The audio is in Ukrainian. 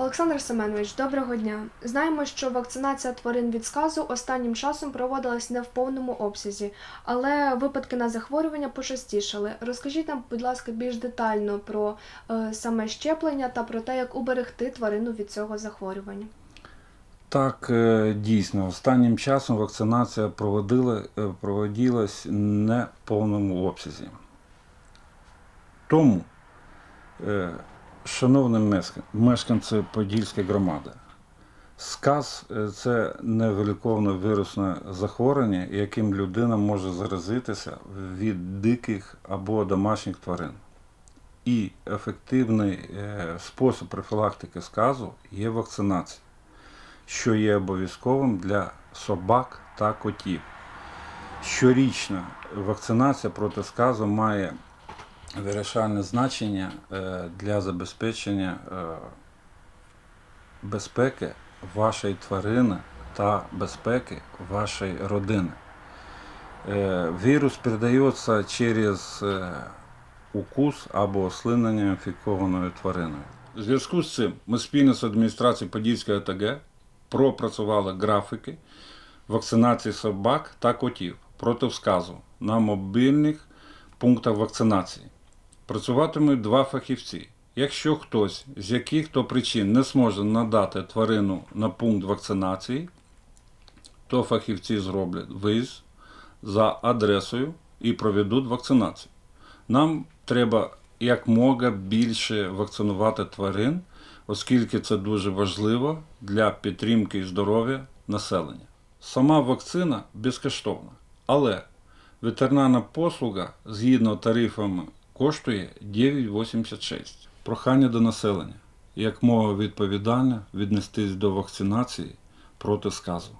Олександр Семенович, доброго дня. Знаємо, що вакцинація тварин від сказу останнім часом проводилась не в повному обсязі, але випадки на захворювання пошастішали. Розкажіть нам, будь ласка, більш детально про е, саме щеплення та про те, як уберегти тварину від цього захворювання. Так, е, дійсно, останнім часом вакцинація проводила, е, проводилась не в повному обсязі. Тому, е, шановні мешка- мешканці Подільської громади, сказ е, це невиліковне вірусне захворювання, яким людина може заразитися від диких або домашніх тварин. І ефективний е, спосіб профілактики сказу є вакцинація що є обов'язковим для собак та котів. Щорічна вакцинація проти сказу має вирішальне значення е, для забезпечення е, безпеки вашої тварини та безпеки вашої родини. Е, Вірус передається через укус або ослинення інфікованою твариною. У зв'язку з цим ми спільно з адміністрацією Подільської ОТГ пропрацювали графіки вакцинації собак та котів проти сказу на мобільних пунктах вакцинації. Працюватимуть два фахівці. Якщо хтось з яких-то причин не зможе надати тварину на пункт вакцинації, то фахівці зроблять виїзд за адресою і проведуть вакцинацію. Нам треба якмога більше вакцинувати тварин, оскільки це дуже важливо для підтримки здоров'я населення. Сама вакцина безкоштовна, але ветеринарна послуга згідно тарифами коштує 9,86. Прохання до населення як мова відповідальна віднестись до вакцинації проти сказу.